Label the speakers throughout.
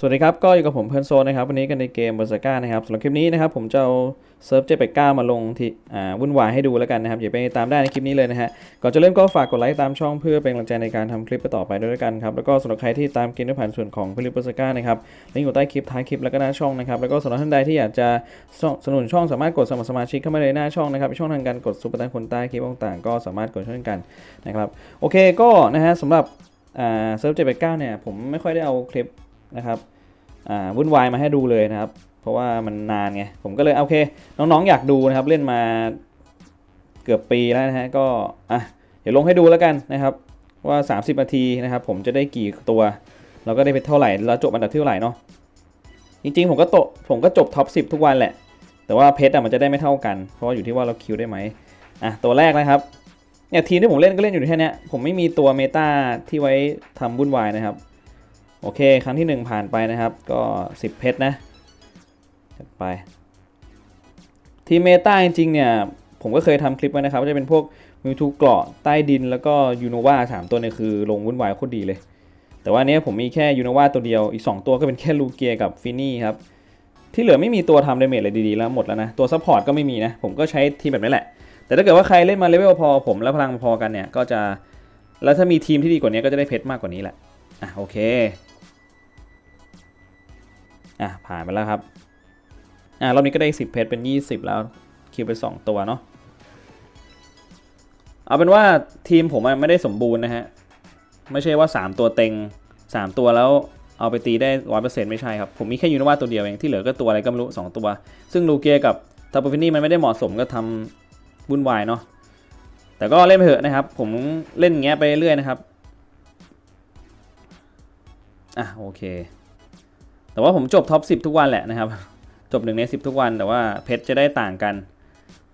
Speaker 1: สวัสดีครับ ก็อยู่กับผมเพื่อนโซนนะครับ วันนี้กันในเกมเบอร์ซาก้านะครับสำหรับคลิปนี้นะครับ ผมจะเอาเซิร์ฟเจเปก้ามาลงที่อ่าวุ่นวายให้ดูแล้วกันนะครับอย่าไปตามได้ในคลิปนี้เลยนะฮะก่อนจะเริ่มก็ฝากกดไลค์ตามช่องเพื่อเป็นกำลังใจในการทำคลิปต่อไปด้วยกันครับแล้วก็สำหรับใครที่ตามเกมด้วยผ่านส่วนของฟิลิปเบอร์ซาก้านะครับลิงก์อยู่ใต้คลิปท้ายคลิปแล้วก็หน้าช่องนะครับแล้วก็สำหรับท่านใดที่อยากจะสนับสนุนช่องสามารถกดสมัครสมาชิกเข้ามาเลยหน้าช่องนะครับช่องทางการกดซุปเปอร์แตงคนใต้คลิปต่างๆ ก็สามารถกดช่วยกันนะครับโอเคก็นะฮะสำหรับอ่าเซิร์ฟเจเปก้าเนี่ยผมไม่ค่อยได้เอาคลิป นะครับอ่าวุ่นวายมาให้ดูเลยนะครับ เพราะว่ามันนานไงผมก็เลยโอเค น้องๆอยากดูนะครับเล่นมาเกือบปีแล้วนะฮะก็อะเดี๋ยวลงให้ดูแล้วกันนะครับ ว่า 30 นาทีนะครับ ผมจะได้กี่ตัวเราก็ได้เป็นเท่าไหร่แล้วจบอันดับที่เท่าไหร่เนาะจริงๆผมก็โตผมก็จบท็อป 10 ทุกวันแหละ แต่ว่าเพชรอะมันจะได้ไม่เท่ากัน เพราะว่าอยู่ที่ว่าเราคิวได้ไหมอะตัวแรกนะครับเนี่ยทีมที่ผมเล่นก็เล่นอยู่แค่นี้ผมไม่มีตัวเมตาที่ไว้ทำวุ่นวายนะครับ โอเค ครั้งที่ 1 ผ่านไปนะครับ ก็ 10 เพชรนะจัดไป ทีเมตาจริงๆเนี่ย ผมก็เคยทำคลิปไว้นะครับว่าจะเป็นพวกมิวทูเกราะใต้ดินแล้วก็ยูโนวาสามตัวเนี่ยคือลงวุ่นวายโคตรดีเลย แต่ว่าอันเนี้ยผมมีแค่ยูโนวาตัวเดียวอีก 2 ตัวก็เป็นแค่ลูเกียกับฟินี่ครับ ที่เหลือไม่มีตัวทำดเมจอะไรดีๆแล้วหมดแล้วนะ ตัวซัพพอร์ตก็ไม่มีนะ ผมก็ใช้ทีมแบบนี้แหละ แต่ถ้าเกิดว่าใครเล่นมาเลเวลพอผมแล้วพลังพอกันเนี่ยก็จะ แล้วถ้ามีทีมที่ดีกว่านี้ก็จะได้เพชรมากกว่านี้แหละอะโอเค อะผ่านไปแล้วครับอะรอบนี้ก็ได้ 10 เพชรเป็น 20 แล้วคิวไป 2 ตัวเนาะเอาเป็นว่าทีมผมไม่ได้สมบูรณ์นะฮะ ไม่ใช่ว่า 3 ตัวเต็ง 3 ตัวแล้วเอาไปตีได้100%ไม่ใช่ครับ ผมมีแค่ยูนวาตัวเดียวเองที่เหลือก็ตัวอะไรก็ไม่รู้ 2 ตัว ซึ่งลูเกียกับทาปฟินี่มันไม่ได้เหมาะสมก็ทำวุ่นวายเนาะแต่ก็เล่นไปเถอะนะครับ ผมเล่นอย่างเงี้ยไปเรื่อยนะครับ อะโอเค แต่ว่าผมจบท็อป10 ทุกวันแหละนะครับ จบหนึ่งใน10 ทุกวัน แต่ว่าเพชรจะได้ต่างกัน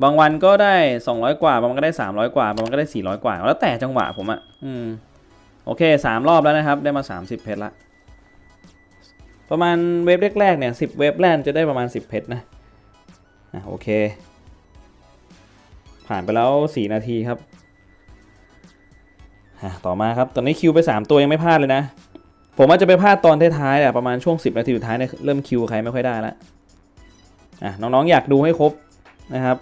Speaker 1: บางวันก็ได้ 200 กว่า บางวันก็ได้ 300 กว่า บางวันก็ได้ 400 กว่า แล้วแต่จังหวะผมอะ่ะ อืม โอเค 3 รอบแล้วนะครับ ได้มา 30 เพชรละ ประมาณเว็บแรกๆเนี่ย10 เว็บแรกจะได้ประมาณ 10 เพชรนะ อะโอเค ผ่านไปแล้ว 4 นาทีครับ ต่อมาครับ ตอนนี้คิวไป 3 ตัวยังไม่พลาดเลยนะ ผมอาจจะไปพลาดตอนท้ายๆแหละประมาณช่วง 10 นาทีสุดท้ายเนี่ยเริ่มคิวใครไม่ค่อยได้ล้วอะน้องๆอยากดูให้ครบนะครับ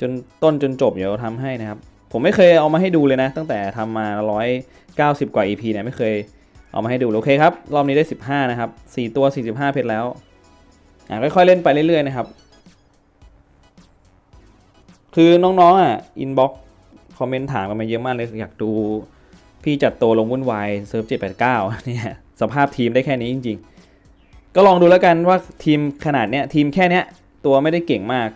Speaker 1: จนต้นจนจบเดี๋ยวทำให้นะครับ ผมไม่เคยเอามาให้ดูเลยนะ ตั้งแต่ทำมา 190 กว่า EP เนี่ยไม่เคยเอามาให้ดูโอเคครับ รอบนี้ได้ 15 นะครับ 4 ตัว 45 เพชรแล้วอะค่อยๆเล่นไปเรื่อยๆนะครับ คือน้องๆอะอินบ็อกคอมเมนต์ถามกันมาเยอะมากเลยอยากดู พี่จัดโตลงวุ่นวายเซิร์ฟ789เนี่ยสภาพทีมได้แค่นี้จริง ๆ ก็ลองดูแล้วกันว่าทีมขนาดเนี้ยทีมแค่เนี้ยตัวไม่ได้เก่งมาก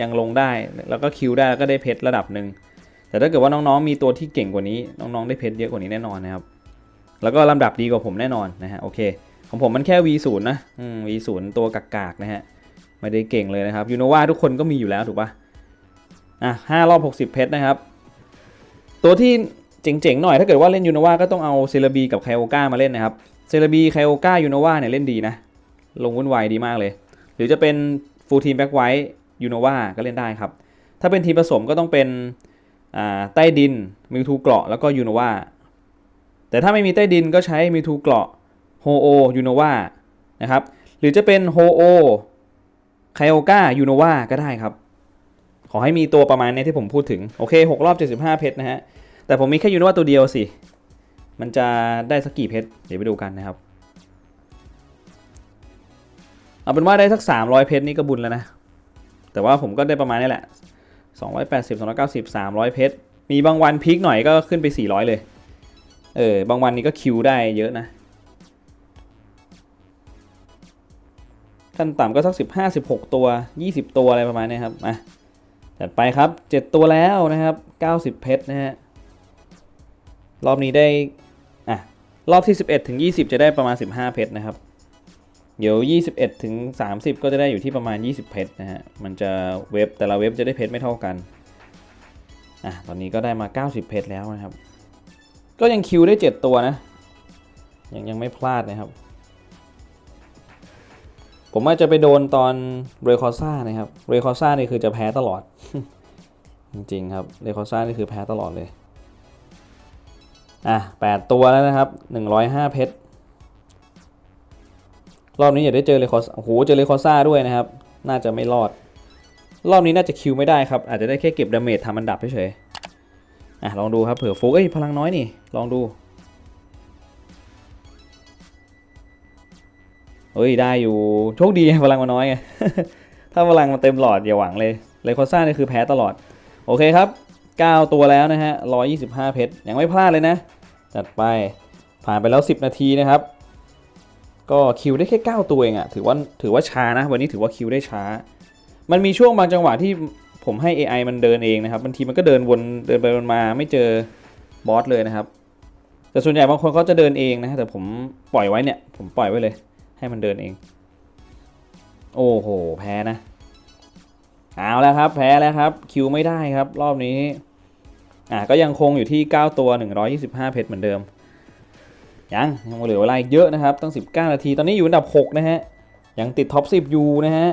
Speaker 1: ยังลงได้แล้วก็คิวได้แล้วก็ได้เพชรระดับหนึ่งแต่ถ้าเกิดว่าน้องๆมีตัวที่เก่งกว่านี้ น้องๆได้เพชรเยอะกว่านี้แน่นอนนะครับแล้วก็ลำดับดีกว่าผมแน่นอนนะฮะโอเคของผมมันแค่ V0 นะอืม V0 ตัวกากๆนะฮะไม่ได้เก่งเลยนะครับยูโนวาทุกคนก็มีอยู่แล้วถูกปะอะห้ารอบ 60 เพชรนะครับ ตัวที่ เจ๋งๆหน่อยถ้าเกิดว่าเล่นยูโนวาก็ต้องเอาเซเลบีกับไคโอก้ามาเล่นนะครับเซเลบีไคโอก้ายูโนวาเนี่ยเล่นดีนะ ลงวุ่นวายดีมากเลย หรือจะเป็นฟูลทีมแบ็กไวท์ยูโนวาก็เล่นได้ครับ ถ้าเป็นทีมผสมก็ต้องเป็นใต้ดินมิวทูเกราะแล้วก็ยูโนวาแต่ถ้าไม่มีใต้ดินก็ใช้มิวทูเกราะโฮโอยูโนวานะครับหรือจะเป็นโฮโอไคโอก้ายูโนวาก็ได้ครับ ขอให้มีตัวประมาณนี้ที่ผมพูดถึง โอเค 6 รอบ 75 เพชรนะฮะ แต่ผมมีแค่ยูโนวาตัวเดียวสิ มันจะได้สักกี่เพชร เดี๋ยวไปดูกันนะครับ เอาเป็นว่าได้สัก 300 เพชรนี่ก็บุญแล้วนะ แต่ว่าผมก็ได้ประมาณนี้แหละ 280 290 300 เพชร มีบางวันพีคหน่อยก็ขึ้นไป 400 เลย เออ บางวันนี้ก็คิวได้เยอะนะขั้นต่ำก็สัก 15 16 ตัว 20 ตัวอะไรประมาณนี้ครับมาจัดไปครับ 7 ตัวแล้วนะครับ 90 เพชรนะฮะ รอบนี้ได้อะรอบที่ 11 ถึง 20 จะได้ประมาณ 15 เพชรนะครับ เดี๋ยว 21 ถึง 30 ก็จะได้อยู่ที่ประมาณ 20 เพชรนะฮะ มันจะเว็บแต่ละเว็บจะได้เพชรไม่เท่ากัน อะ ตอนนี้ก็ได้มา 90 เพชรแล้วนะครับ ก็ยังคิวได้ 7 ตัวนะ ยังยังไม่พลาดนะครับ ผมอาจจะไปโดนตอนเรคอซ่านะครับ เรคอซ่านี่คือจะแพ้ตลอด จริงๆครับ เรคอซ่านี่คือแพ้ตลอดเลย อะแปดตัวแล้วนะครับหนึ่งร้อยห้าเพชรรอบนี้อย่าได้เจอเลคอสโอ้โหเจอเลคอซ่าด้วยนะครับ น่าจะไม่รอด รอบนี้น่าจะคิวไม่ได้ครับ อาจจะได้แค่เก็บดาเมจทำอันดับเฉยๆอะลองดูครับเผื่อฟุกเอ้ยพลังน้อยนี่ลองดูเฮ้ยได้อยู่โชคดีพลังมันน้อยไงถ้าพลังมันเต็มหลอดอย่าหวังเลยเลคอซ่านี่คือแพ้ตลอด โอเคครับ 9 ตัวแล้วนะฮะ125 เพชรยังไม่พลาดเลยนะ จัดไปผ่านไปแล้ว 10 นาทีนะครับ ก็คิวได้แค่ 9 ตัวเองอะถือว่าถือว่าช้านะ วันนี้ถือว่าคิวได้ช้า มันมีช่วงบางจังหวะที่ผมให้ AI มันเดินเองนะครับบางทีมันก็เดินวนเดินไปวนมาไม่เจอบอสเลยนะครับ แต่ส่วนใหญ่บางคนเขาจะเดินเองนะแต่ผมปล่อยไว้เนี่ย ผมปล่อยไว้เลย ให้มันเดินเอง โอ้โห แพ้นะ เอาแล้วครับ แพ้แล้วครับ คิวไม่ได้ครับ รอบนี้ อะก็ยังคงอยู่ที่ 9 ตัว 125 เพชรเหมือนเดิม ยังยังเหลือเวลาอีกเยอะนะครับตั้ง 19 นาที ตอนนี้อยู่อันดับ 6 นะฮะ ยังติดท็อป 10 อยู่นะฮะ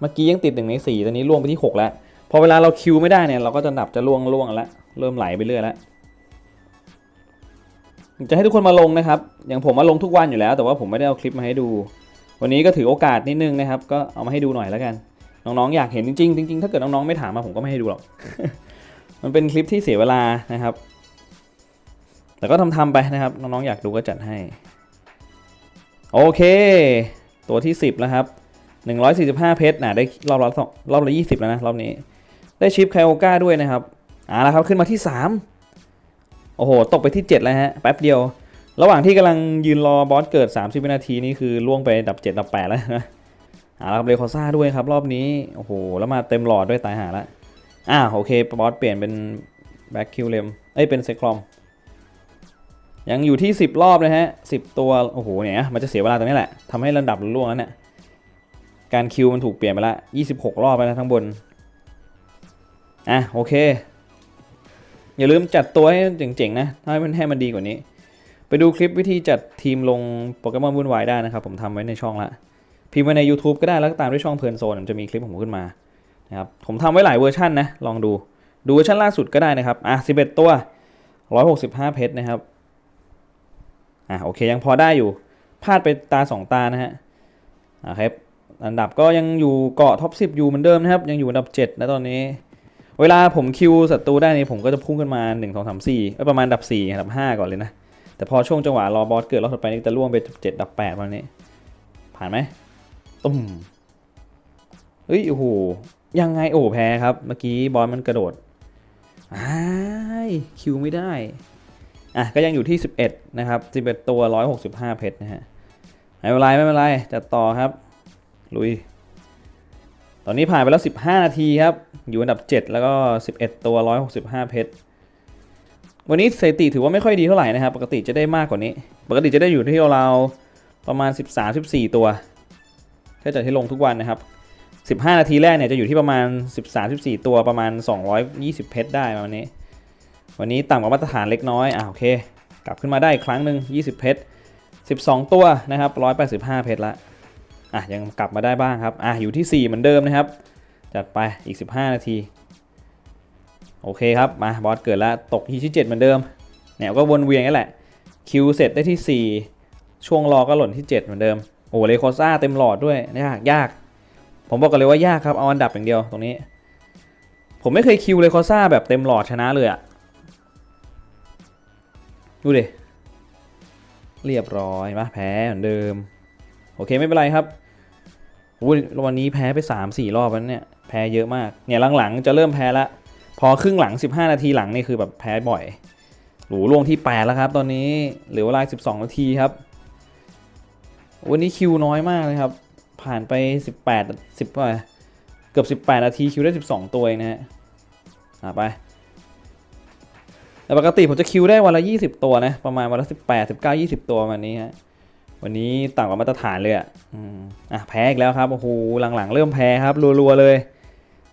Speaker 1: เมื่อกี้ยังติด 1 ใน 4 ตอนนี้ล่วงไปที่ 6 แล้ว พอเวลาเราคิวไม่ได้เนี่ย เราก็จะดับจะล่วงล่วงแล้ว เริ่มไหลไปเรื่อยแล้ว จะให้ทุกคนมาลงนะครับ อย่างผมมาลงทุกวันอยู่แล้ว แต่ว่าผมไม่ได้เอาคลิปมาให้ดู วันนี้ก็ถือโอกาสนิดนึงนะครับ ก็เอามาให้ดูหน่อยแล้วกัน น้องๆ อยากเห็นจริงๆจริงๆถ้าเกิดน้องๆไม่ถามมาผมก็ไม่ให้ดูหรอก มันเป็นคลิปที่เสียเวลานะครับ แต่ก็ทำทำๆไปนะครับ น้องๆอยากดูก็จัดให้ โอเค ตัวที่ 10 แล้วครับ 145 เพชรนะได้รอบละสองรอบละ20 แล้วนะ รอบนี้ ได้ชิปไคโอก้าด้วยนะครับอ่าแล้วครับขึ้นมาที่ 3 โอ้โห ตกไปที่ 7 แล้วฮะ แป๊บเดียว ระหว่างที่กำลังยืนรอบอสเกิด 30 วินาทีนี่คือล่วงไปดับ 7 ดับ 8 แล้วนะอ่าแล้วครับเลคอซ่าด้วยครับ รอบนี้ โอ้โห แล้วมาเต็มหลอดด้วยตายหาละ อ่าโอเคบอสเปลี่ยนเป็นแบ็คคิวเลมเอ้ยเป็นเซคลอมยังอยู่ที่ 10 รอบนะฮะ 10 ตัว โอ้โหเนี่ยมันจะเสียเวลาตรงนี้แหละทำให้ระดับล่วงแล้วเนี่ยการคิวมันถูกเปลี่ยนไปละ26 รอบแล้วนะทั้งบน อะโอเค อย่าลืมจัดตัวให้เจ๋งๆนะให้มันให้มันดีกว่านี้ ไปดูคลิปวิธีจัดทีมลงโปเกมอนวุ่นวายได้นะครับ ผมทำไว้ในช่องละพิมพ์ไว้ใน YouTube ก็ได้แล้วก็ตามด้วยช่องเพลินโซนจะมีคลิปของผมขึ้นมา นะครับผมทำไว้หลายเวอร์ชันนะลองดูดูเวอร์ชันล่าสุดก็ได้นะครับอะ11 ตัว 165 เพชรนะครับอะโอเคยังพอได้อยู่พลาดไปตา 2 ตานะฮะอะครับอันดับก็ยังอยู่เกาะท็อป 10 อยู่เหมือนเดิมนะครับ ยังอยู่อันดับ 7 นะตอนนี้ เวลาผมคิวศัตรูได้นี่ผมก็จะพุ่งขึ้นมา 1 2 3 4เอ้ยประมาณอันดับ 4 อันดับ 5 ก่อนเลยนะ แต่พอช่วงจังหวะรอบอสเกิดรอบถัดไปนี่จะล่วงไป7ดับ8วันนี้ ผ่านไหมตุ้ม เฮ้ยโอ้โหยังไงโอ้โหแพ้ครับเมื่อกี้บอลมันกระโดดอ้ายคิวไม่ได้อะก็ยังอยู่ที่ 11 นะครับ 11 ตัว 165 เพชรนะฮะไม่เป็นไรไม่เป็นไรจัดต่อครับ ลุย ตอนนี้ผ่านไปแล้ว 15 นาทีครับ อยู่อันดับ 7 แล้วก็ 11 ตัว 165 เพชรวันนี้สถิติถือว่าไม่ค่อยดีเท่าไหร่นะครับ ปกติจะได้มากกว่านี้ ปกติจะได้อยู่ที่เราประมาณ 13-14 ตัวถ้าจะที่ลงทุกวันนะครับ 15 นาทีแรกเนี่ยจะอยู่ที่ประมาณ 13-14 ตัวประมาณ 220 เพชรได้ประมาณนี้ วันนี้ต่ำกว่ามาตรฐานเล็กน้อยอ่าโอเค กลับขึ้นมาได้อีกครั้งหนึ่ง20 เพชร 12 ตัวนะครับ 185 เพชรละอะยังกลับมาได้บ้างครับอะอยู่ที่ 4 เหมือนเดิมนะครับ จัดไปอีก 15 นาที โอเคครับ มาบอสเกิดแล้วตกที่ที่7เหมือนเดิมเนี่ยก็วนเวียนกันแหละคิวเสร็จได้ที่ 4 ช่วงรอก็หล่นที่ 7 เหมือนเดิมโอ้เลโคซ่าเต็มหลอดด้วยยากยาก ผมบอกกันเลยว่ายากครับ เอาอันดับอย่างเดียวตรงนี้ ผมไม่เคยคิวเลโคอซ่าแบบเต็มหลอดชนะเลยอะดูดิ เรียบร้อยมาแพ้เหมือนเดิม โอเคไม่เป็นไรครับวันนี้แพ้ไป 3 4 รอบแล้วเนี่ย แพ้เยอะมาก เนี่ยหลังๆจะเริ่มแพ้ละพอครึ่งหลัง 15 นาทีหลังนี่คือแบบแพ้บ่อยหรูล่วงที่ 8 แล้วครับ ตอนนี้เหลือเวลา12 นาทีครับ วันนี้คิวน้อยมากเลยครับ ผ่านไป 18 10ว่าเกือบ 18 นาทีคิวได้ 12 ตัวเองนะฮะอะไปแต่ปกติผมจะคิวได้วันละ 20 ตัวนะ ประมาณวันละ 18 19 20 ตัวประมาณนี้ฮะวันนี้ต่ำกว่ามาตรฐานเลยอะอะแพ้อีกแล้วครับโอ้โหหลังๆ เริ่มแพ้ครับรัวๆเลย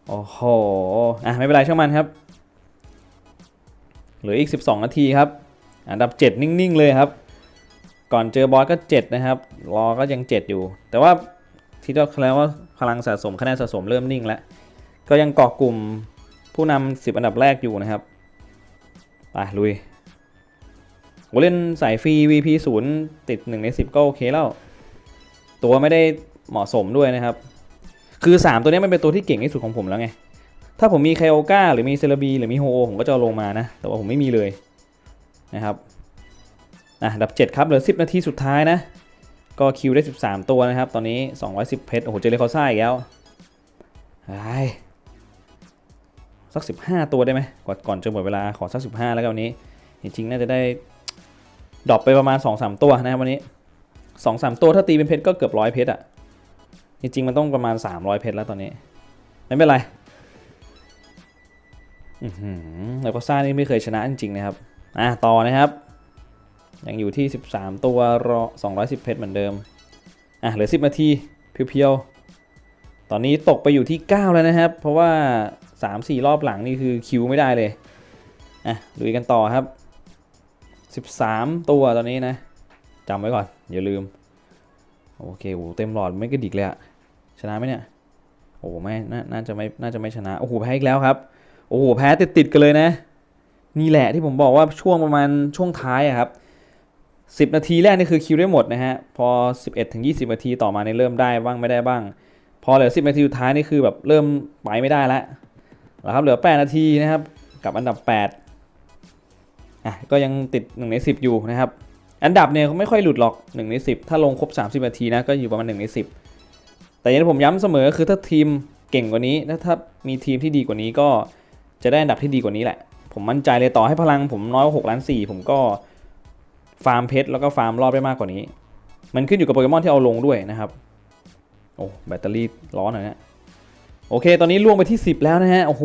Speaker 1: โอ้โหอะไม่เป็นไรช่างมันครับเหลืออีก 12 นาทีครับ อันดับ 7 นิ่ง ๆ เลยครับ ก่อนเจอบอสก็ 7 นะครับ รอก็ยัง 7 อยู่ แต่ว่า ที่เราแล้วว่าพลังสะสมคะแนนสะสมเริ่มนิ่งแล้ว ก็ยังเกาะกลุ่มผู้นำ10อันดับแรกอยู่นะครับไปลุยโหเล่นสายฟรี VP 0ติด 1 ใน 10 ก็โอเคแล้ว ตัวไม่ได้เหมาะสมด้วยนะครับ คือ 3 ตัวนี้มันเป็นตัวที่เก่งที่สุดของผมแล้วไง ถ้าผมมีไคโอกาหรือมีเซลบีหรือมีโฮโอผมก็จะลงมานะ แต่ว่าผมไม่มีเลยนะครับอะอันดับ 7 ครับเหลือ 10 นาทีสุดท้ายนะ ก็คิวได้ 13 ตัวนะครับ ตอนนี้ 210 เพชร โอ้โห เจเลคอซ่าอีกแล้วไอ้สัก 15 ตัวได้ไหมก่อนก่อนจะหมดเวลาขอสัก 15 แล้วกันวันนี้ จริงๆ น่าจะได้ดรอปไปประมาณ 2-3 ตัวนะครับวันนี้ 2-3 ตัวถ้าตีเป็นเพชรก็เกือบร้อยเพชรอะจริงๆ มันต้องประมาณ 300 เพชรแล้วตอนนี้ ไม่เป็นไรอือหือแล้วก็ซ่านี่ไม่เคยชนะจริงๆนะครับ อะต่อนะครับ ยังอยู่ที่ 13 ตัวรอ210 เพชรเหมือนเดิม อะเหลือ 10 นาทีเพียวๆ ตอนนี้ตกไปอยู่ที่ 9 แล้วนะครับ เพราะว่า 3-4 รอบหลังนี่คือคิวไม่ได้เลย อะลุยกันต่อครับ 13 ตัวตอนนี้นะจำไว้ก่อน อย่าลืม โอเคโอ้เต็มหลอดไม่กระดิกเลยอะชนะไหมเนี่ย โอ้ไม่นาน่าจะไม่น่าจะไม่ชนะ โอ้โหแพ้อีกแล้วครับ โอ้โหแพ้ติดติดกันเลยนะ นี่แหละที่ผมบอกว่าช่วงประมาณช่วงท้ายอะครับ 10 นาทีแรกนี่คือคิวได้หมดนะฮะ พอ 11ถึง20 นาทีต่อมาในเริ่มได้บ้างไม่ได้บ้าง พอเหลือ 10 นาทีสุดท้ายนี่คือแบบเริ่มไปไม่ได้แล้วแล้วครับเหลือ 8 นาทีนะครับกับอันดับ 8 อะก็ยังติด 1 ใน 10 อยู่นะครับ อันดับเนี่ยไม่ค่อยหลุดหรอก 1 ใน 10 ถ้าลงครบ 30 นาทีนะก็อยู่ประมาณ 1 ใน 10 แต่อย่างที่ผมย้ำเสมอคือถ้าทีมเก่งกว่านี้ถ้าถ้ามีทีมที่ดีกว่านี้ก็จะได้อันดับที่ดีกว่านี้แหละ ผมมั่นใจเลยต่อให้พลังผมน้อยกว่า6ล้าน4ผมก็ ฟาร์มเพชรแล้วก็ฟาร์มรอบได้มากกว่านี้ มันขึ้นอยู่กับโปเกมอนที่เอาลงด้วยนะครับ โอ้แบตเตอรี่ร้อนหน่อยนะโอเค ตอนนี้ล่วงไปที่ 10 แล้วนะฮะ โอ้โห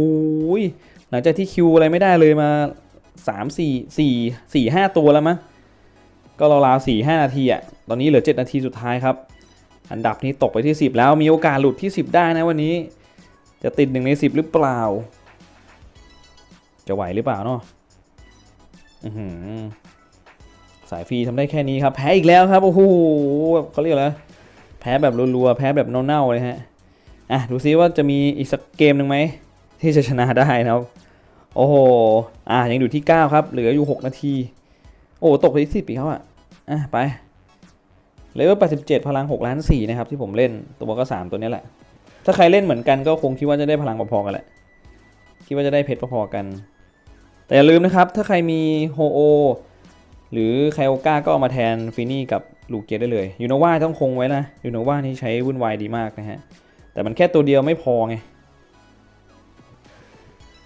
Speaker 1: หลังจากที่คิวอะไรไม่ได้เลยมา 3 4 4 4 5 ตัวแล้วมั้ง ก็ราวๆ4 5 นาทีอะตอนนี้เหลือ 7 นาทีสุดท้ายครับ อันดับนี้ตกไปที่ 10 แล้ว มีโอกาสหลุดที่ 10 ได้นะวันนี้ จะติด1ใน 10 หรือเปล่า จะไหวหรือเปล่าเนาะอื้อหือ สายฟรีทำได้แค่นี้ครับ แพ้อีกแล้วครับ โอ้โหแบบเขาเรียกอะไรแพ้แบบรัวๆ แพ้แบบเน่าๆเลยฮะ อะ ดูซิว่าจะมีอีกสักเกมหนึ่งไหม ที่จะชนะได้นะครับ โอ้โห อะ ยังอยู่ที่ 9 ครับ เหลืออยู่ 6 นาที โอ้ตกไปที่10อีกแล้วอะ อะ ไปเลเวล87 พลัง 6 ล้าน4นะครับ ที่ผมเล่น ตัวก็ 3 ตัวนี้แหละ ถ้าใครเล่นเหมือนกันก็คงคิดว่าจะได้พลังพอๆกันแหละ คิดว่าจะได้เพชรพอๆกัน แต่อย่าลืมนะครับ ถ้าใครมีโฮโอ หรือไคโอกาก็เอามาแทนฟินี่กับลูเกียได้เลยยูโนวาต้องคงไว้นะยูโนวานี่ใช้วุ่นวายดีมากนะฮะ แต่มันแค่ตัวเดียวไม่พอไง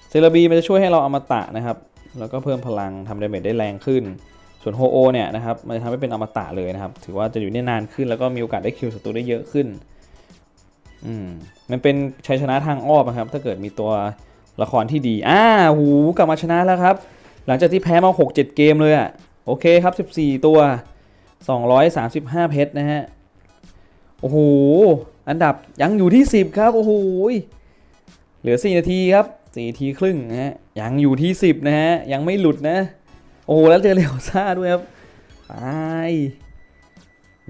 Speaker 1: เซเบีมันจะช่วยให้เราเอามาตะนะครับ แล้วก็เพิ่มพลังทำดาเมจได้แรงขึ้น ส่วนโฮโอเนี่ยนะครับมันจะทำให้เป็นอมตะเลยนะครับ ถือว่าจะอยู่ได้นานขึ้นแล้วก็มีโอกาสได้คิวศัตรูได้เยอะขึ้นอืมมันเป็นชัยชนะทางอ้อมนะครับ ถ้าเกิดมีตัวละครที่ดี อ่าหูกลับมาชนะแล้วครับ หลังจากที่แพ้มา 6-7 เกมเลยอะ โอเคครับ 14 ตัว 235 เพชรนะฮะ โอ้โห อันดับยังอยู่ที่ 10 ครับ โอ้โห เหลือ 4 นาทีครับ 4 นาทีครึ่งนะฮะ ยังอยู่ที่ 10 นะฮะ ยังไม่หลุดนะ โอ้โห แล้วเจอเลวซ่าด้วยครับตาย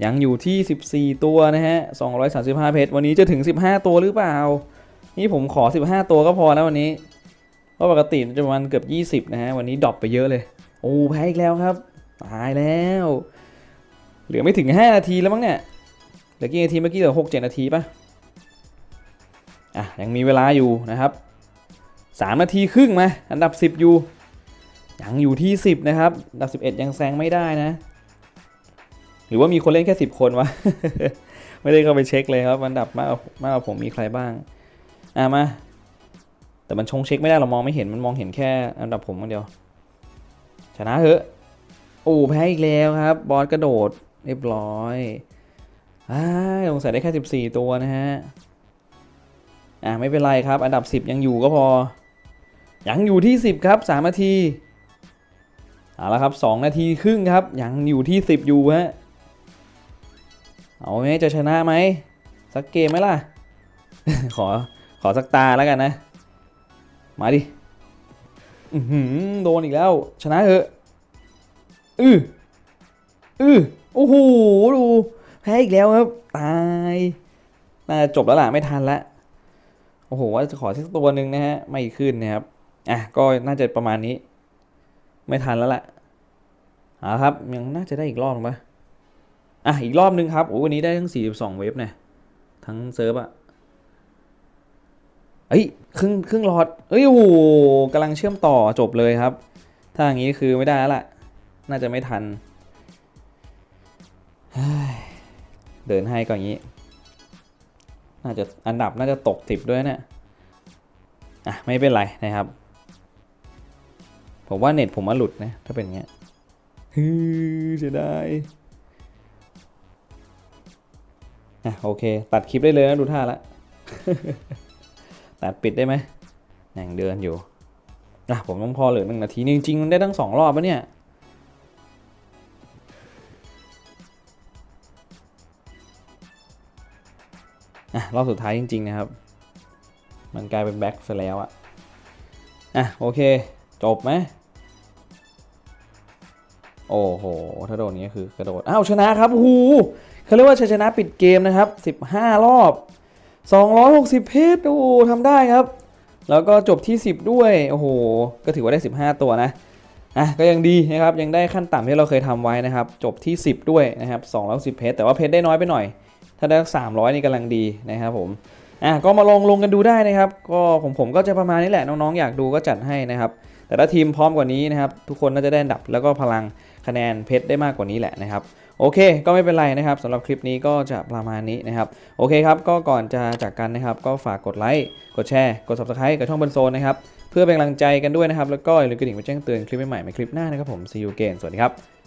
Speaker 1: ยังอยู่ที่ 14 ตัวนะฮะ 235 เพชร วันนี้จะถึง 15 ตัวหรือเปล่า นี่ผมขอ 15 ตัวก็พอแล้ววันนี้ เพราะปกติมันจะประมาณเกือบ 20 นะฮะ วันนี้ดรอปไปเยอะเลย โอ้แพ้อีกแล้วครับ ตายแล้ว เหลือไม่ถึง 5 นาทีแล้วมั้งเนี่ยเหลือกี่นาทีเมื่อกี้เหลือ6-7นาทีป่ะอะยังมีเวลาอยู่นะครับ3นาทีครึ่งมาอันดับ 10 อยู่ ยังอยู่ที่ 10 นะครับอันดับ 11 ยังแซงไม่ได้นะ หรือว่ามีคนเล่นแค่ 10 คนวะ ไม่ได้เข้าไปเช็คเลยครับอันดับมากมากกว่าผมมีใครบ้าง อะมา แต่มันชงเช็คไม่ได้เรามองไม่เห็นมันมองเห็นแค่อันดับผมคนเดียว นะเถอะโอ้แพ้อีกแล้วครับ บอสกระโดดเรียบร้อยอ้ายสงสัยได้แค่ 14 ตัวนะฮะ อะไม่เป็นไรครับ อันดับ 10 ยังอยู่ก็พอ ยังอยู่ที่ 10 ครับ 3 นาที เอาละครับ 2 นาทีครึ่งครับ ยังอยู่ที่ 10 อยู่ฮะ เอาไหมจะชนะไหม สักเกมไหมล่ะ ขอ ขอสักตาแล้วกันนะ มาดิ โดนอีกแล้ว ชนะเถอะอืออือโอ้โหดูแพ้อีกแล้วครับ ตายน่าจะจบแล้วล่ะไม่ทันละโอ้โหว่าจะขอสักตัวหนึ่งนะฮะ ไม่ขึ้นนะครับ อะ ก็น่าจะประมาณนี้ ไม่ทันแล้วล่ะเอาครับ ยังน่าจะได้อีกรอบหนึ่งปะอะ อีกรอบนึงครับ โอ้วันนี้ได้ทั้ง 42 เว็บเนี่ยทั้งเซิร์ฟอะ เฮ้ยครึ่งครึ่งหลอดเอ้ยโอ้โหกำลังเชื่อมต่อจบเลยครับ ถ้าอย่างนี้คือไม่ได้แล้วล่ะ น่าจะไม่ทัน เดินให้ก็อย่างนี้ น่าจะอันดับน่าจะตกติบด้วยเนี่ยอะไม่เป็นไรนะครับ ผมว่าเน็ตผมว่าหลุดนะถ้าเป็นอย่างเงี้ยฮือเสียดายอะโอเค ตัดคลิปได้เลยนะดูท่าละ ตัดปิดได้ไหมยังเดินอยู่อะผมต้องพอเหลือหนึ่งนาทีจริงๆมันได้ทั้งสองรอบปะเนี่ยอะรอบสุดท้ายจริง ๆ นะครับ มันกลายเป็นแบ็คซะแล้วอะอะ โอเค จบไหม โอ้โห ถ้าโดนนี้คือกระโดด อ้าว ชนะครับ โอ้โหเขาเรียกว่าชัยชนะปิดเกมนะครับ 15 รอบ 260 เพชร โอ้ทำได้ครับ แล้วก็จบที่ 10 ด้วย โอ้โห ก็ถือว่าได้ 15 ตัวนะ อะ ก็ยังดีนะครับ ยังได้ขั้นต่ำที่เราเคยทำไว้นะครับ จบที่ 10 ด้วยนะครับ210 เพชร แต่ว่าเพชรได้น้อยไปหน่อย ถ้าได้สามร้อยนี่กำลังดีนะครับผม อะ ก็มาลองลงกันดูได้นะครับ ก็ผมผมก็จะประมาณนี้แหละ น้องๆ อยากดูก็จัดให้นะครับ แต่ถ้าทีมพร้อมกว่านี้นะครับ ทุกคนน่าจะได้ดับแล้วก็พลังคะแนนเพชรได้มากกว่านี้แหละนะครับ โอเค ก็ไม่เป็นไรนะครับสำหรับคลิปนี้ก็จะประมาณนี้นะครับ โอเคครับ ก็ก่อนจะจากกันนะครับ ก็ฝากกดไลค์กดแชร์ กด subscribe กับช่องบนโซนนะครับ เพื่อเป็นกำลังใจกันด้วยนะครับ แล้วก็อย่าลืมกระดิ่งไปแจ้งเตือนคลิปใหม่ๆในคลิปหน้านะครับผม see you again สวัสดีครับ